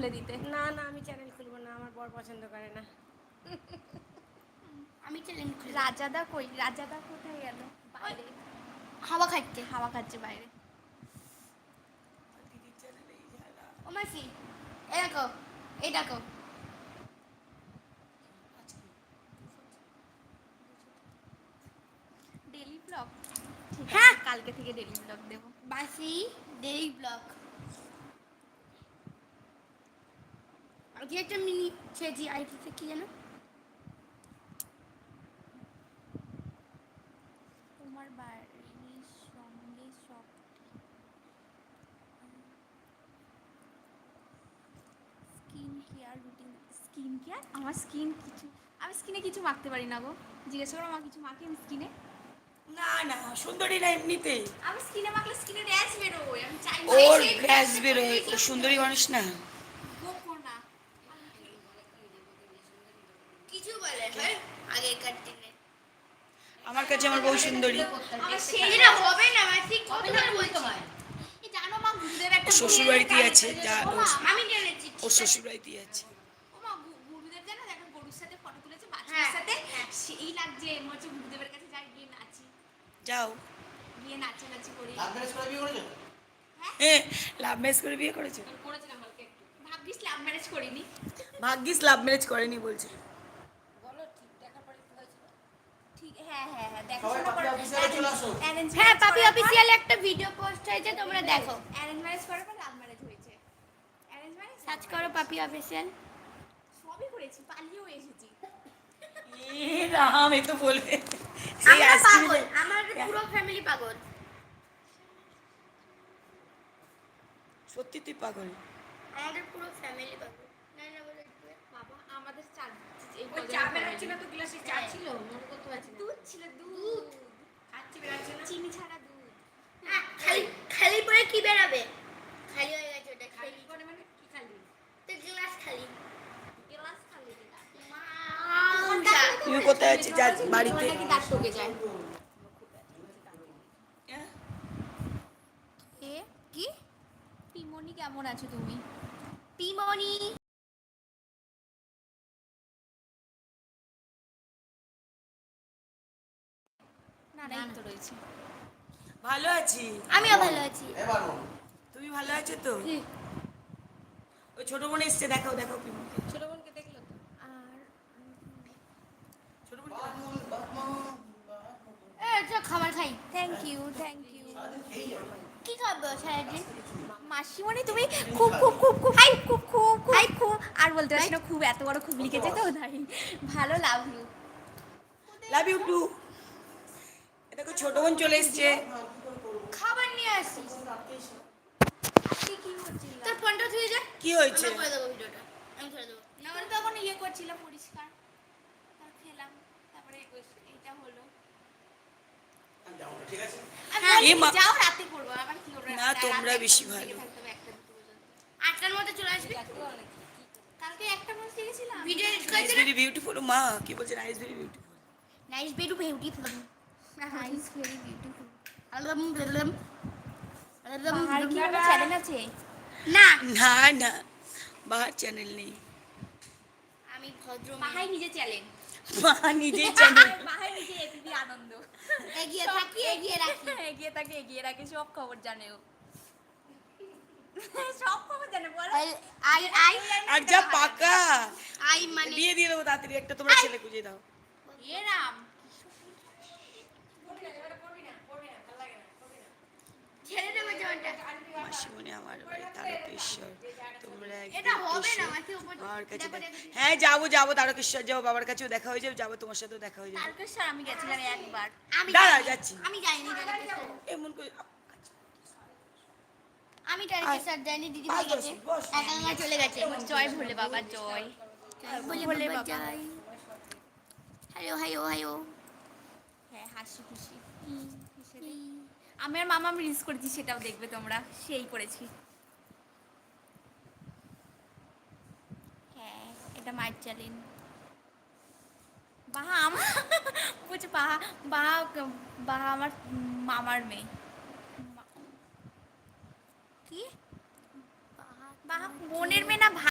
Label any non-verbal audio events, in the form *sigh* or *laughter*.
খুলে দিতে? না না আমি চ্যানেল খুলবো না আমার বর পছন্দ করে না। *laughs* আমি চ্যালেঞ্জ করি রাজাদা কই? রাজাদা কোথায় গেল? বাইরে হাওয়া খাচ্ছে হাওয়া খাচ্ছে বাইরে। ও মাসি এই দেখো এই দেখো। ডেলি ব্লগ হ্যাঁ। কালকে থেকে ডেলি ব্লগ দেবো। মাসি ডেলি ব্লগ আজকে একটা মিনি ছেজি আইটিতে কি জানো? তোমার বাড়ির সঙ্গে সব skin care routine skin care? আমার স্কিন কিছু আমি স্কিনে কিছু মাখতে পারি না গো। জিজ্ঞেস করো আমার কিছু মাখি আমি স্কিনে? না না সুন্দরী না এমনিতেই আমি স্কিনে মাখলে স্কিনে র্যাশ বেরোয় আমি চাই না ওর গ্যাস বেরোয় ও সুন্দরী মানুষ না বকো না কিছু বলে হ্যাঁ আগেকার দিনে আমার কাছে আমার বউ সুন্দরী। শ্বশুর বাড়িতেই আছে যা ও- আমি জেনেছি ও শ্বশুর বাড়িতেই আছে। ও মা গু- গুরুদেব জানো একটা গরুর সাথে ফটো তুলেছে বাচ্চার হ্যাঁ, সাথে। হ্যাঁ। সেই লাগছে হচ্ছে কাছে যাই নাচি। যাও। গিয়ে নাচানাচি করি। লাভ ম্যারেজ করে বিয়ে করেছ? করেছিলাম কালকে একটু। ভাগ্যিস লাভ ম্যারেজ করিনি। ভাগ্যিস লাভ ম্যারেজ করেনি বলছে। হ্যাঁ হ্যাঁ হ্যাঁ হ্যাঁ পাপি অফিসিয়াল একটা ভিডিও পোস্ট হয়েছে তোমরা দেখো। অ্যারেঞ্জ ম্যারেজ করার পর লাভ ম্যারেজ হয়েছে। অ্যারেঞ্জ ম্যারেজ সার্চ করো পাপি অফিসিয়াল সবই করেছি পালিয়েও এসেছি। এ রাম এ তো সেই পাগল আমার পুরো ফ্যামিলি পাগল। সত্যি তুই পাগল। আমাদের পুরো ফ্যামিলি পাগল না না বলে দিবে। বাবা আমাদের চার এই ওই চা না তো গ্লাসে চা ছিল মনে করতে পারছি না দুধ ছিল দুধ। খাচ্ছি বেরোচ্ছে না? চিনি ছাড়া দুধ। হ্যাঁ, খালি খালি পরে কি বেরাবে? খালি হয়ে গেছে ওটা খালি করে মানে কি খালি? তো গ্লাস খালি। গ্লাস খালি। কোথায় আছে যা বাড়িতে। হ্যাঁ? কি? পিমনি কেমন আছো তুমি? পিমনি। রয়েছে ভালো আছি? আমিও ভালো আছি। তুমি ভালো আছো তো? ওই ছোট বোন এসছে দেখাও দেখাও পিমুকে ছোট বোনকে দেখল তো? আর ছোট চল খাবার খাই। থ্যাংক ইউ থ্যাংক ইউ কি খাব সারাদিন? মাসিমণি তুমি খুব খুব খুব খুব। হাই খুব খুব খুব। খুব। আর বলতে পারছি না খুব এত বড় খুব লিখেছে তো তাই। ভালো love you. Love you too ছোট বোন চলে এসছে। খাবার নিয়ে কি তোর ফোনটা ধুয়ে যা। কি হয়েছে? করে দেবো ভিডিওটা। আমি করে দেবো। না মানে তখন ইয়ে করছিলাম পরিষ্কার। তারপর খেলাম। তারপরে এইটা হলো। আমি মা- যাও রাতে করব। আবার কি করব? না, তোমরা বেশি ভালো। আটটার মধ্যে চলে আসবি? কালকে একটা মাস দেখেছিলাম। ভিডিও এডিট নাইস করেছে ভেরি বিউটিফুল মা কি বলছে nice very beautiful nice বেডু beautiful nice very beautiful Alam Alam আর কি কোনো চ্যানেল আছে? না না না বাহার চ্যানেল নেই আমি ভদ্র মাহাই *laughs* নিজে চ্যানেল মা নিজেই চ্যানেল মাহাই নিজে এবিপি আনন্দ। এগিয়ে সব থাকি এগিয়ে রাখি। *laughs* এগিয়ে থাকে এগিয়ে রাখে সব খবর জানে ও। *laughs* সব খবর জানে বলো। আই আই আর যা পাকা। আই মানে বিয়ে দিয়ে দেবো তাড়াতাড়ি একটা তোমরা ছেলে খুঁজে দাও। এ রাম ছেড়ে দেবো জনটা মাসিমণি আমার বাড়ি তারকেশ্বর। তোমরা কাছে। হ্যাঁ যাব যাব তারকেশ্বর যাব বাবার কাছেও দেখা হয়ে যাবে যাব তোমার সাথেও দেখা হয়ে যাবে। তারকেশ্বর আমি গেছিলাম একবার। আমি দাঁড়া যাচ্ছি। আমি যাইনি এমন করে আমি তারকেশ্বর যাইনি দিদি ভাই গেছে একা একা চলে গেছে। জয় ভোলে বাবা জয়। ভোলে বাবা। হ্যালো হ্যালো হ্যালো হ্যাঁ। হাসি খুশি। আমি আর মামা রিলস করেছি, সেটাও দেখবে তোমরা। সেই করেছি। হ্যাঁ এটা বাহা, আমার আমার মামার মেয়ে। কি? বাহা বোনের মেয়ে না